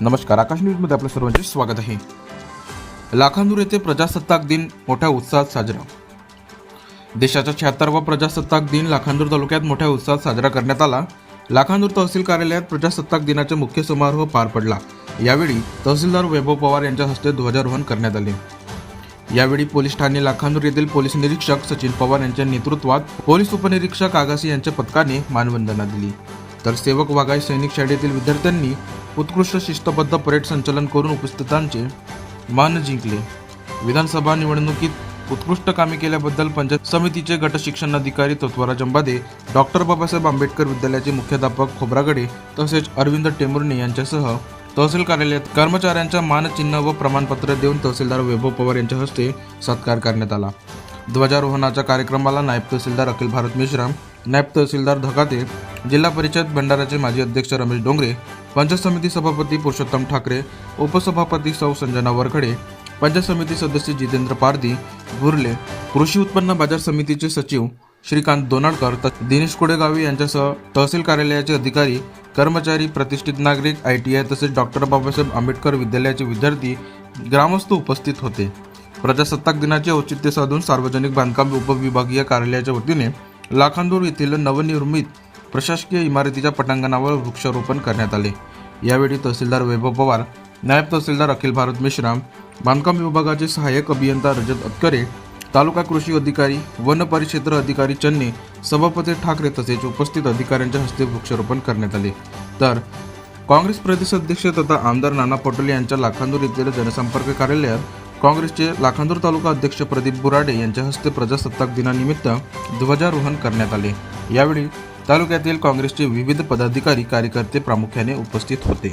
नमस्कार आकाश न्यूजमध्ये आपलं सर्वांचे स्वागत आहे. लाखांदूर येथे प्रजासत्ताक दिन मोठ्या उत्साहात साजरा. देशाचा शहात्तरवा प्रजासत्ताक दिन लाखांदूर तालुक्यात मोठ्या उत्साहात साजरा करण्यात आला. लाखांदूर तहसील कार्यालयात प्रजासत्ताक दिनाचा मुख्य समारोह पार पडला. यावेळी तहसीलदार वैभव पवार यांच्या हस्ते ध्वजारोहण करण्यात आले. यावेळी पोलीस ठाणे लाखांदूर येथील पोलीस निरीक्षक सचिन पवार यांच्या नेतृत्वात पोलीस उपनिरीक्षक आगासी यांच्या पथकाने मानवंदना दिली. तर सेवक वाघाई सैनिक शाळेतील विद्यार्थ्यांनी उत्कृष्ट शिस्तबद्ध परेड संचलन करून उपस्थितांचे मान जिंकले. विधानसभा निवडणुकीत उत्कृष्ट कामे केल्याबद्दल पंचायत समितीचे गट शिक्षणाधिकारी तत्वराज अंबादे डॉक्टर बाबासाहेब आंबेडकर विद्यालयाचे मुख्याध्यापक खोब्रागडे तसेच अरविंद टेमुर्णे यांच्यासह तहसील कार्यालयात कर्मचाऱ्यांच्या मानचिन्ह व प्रमाणपत्र देऊन तहसीलदार वैभव पवार यांच्या हस्ते सत्कार करण्यात आला. ध्वजारोहणाच्या कार्यक्रमाला नायब तहसीलदार अखिल भारत मिश्रा नायब तहसीलदार धकाते जिल्हा परिषद भंडाराचे माजी अध्यक्ष रमेश डोंगरे पंचायत समिती सभापती पुरुषोत्तम ठाकरे उपसभापती सौ संजना वरखडे पंचायत समिती सदस्य जितेंद्र पारदी गुरले कृषी उत्पन्न बाजार समितीचे सचिव श्रीकांत दोनाडकर त- दिनेश कुडेगावी यांच्यासह तहसील कार्यालयाचे अधिकारी कर्मचारी प्रतिष्ठित नागरिक आय टी आय तसेच डॉक्टर बाबासाहेब आंबेडकर विद्यालयाचे विद्यार्थी ग्रामस्थ उपस्थित होते. प्रजासत्ताक दिनाचे औचित्य साधून सार्वजनिक बांधकाम उपविभागीय कार्यालयाच्या वतीने लाखांदूर येथील नवनिर्मित प्रशासकीय इमारतीच्या पटांगणावर वृक्षारोपण करण्यात आले. यावेळी तहसीलदार वैभव पवार नायब तहसीलदार अखिल भारत मेश्राम बांधकाम विभागाचे सहाय्यक अभियंता रजत अतकरे तालुका कृषी अधिकारी वन परिक्षेत्र अधिकारी चन्ने सभापती ठाकरे तसेच उपस्थित अधिकाऱ्यांच्या हस्ते वृक्षारोपण करण्यात आले. तर काँग्रेस प्रदेशाध्यक्ष तथा आमदार नाना पटोले यांच्या लाखांदूर येथील जनसंपर्क कार्यालयात काँग्रेसचे लाखांदूर तालुका अध्यक्ष प्रदीप बुराडे यांच्या हस्ते प्रजासत्ताक दिनानिमित्त ध्वजारोहण करण्यात आले. यावेळी तालुक्यातील काँग्रेसचे विविध पदाधिकारी कार्यकर्ते प्रामुख्याने उपस्थित होते.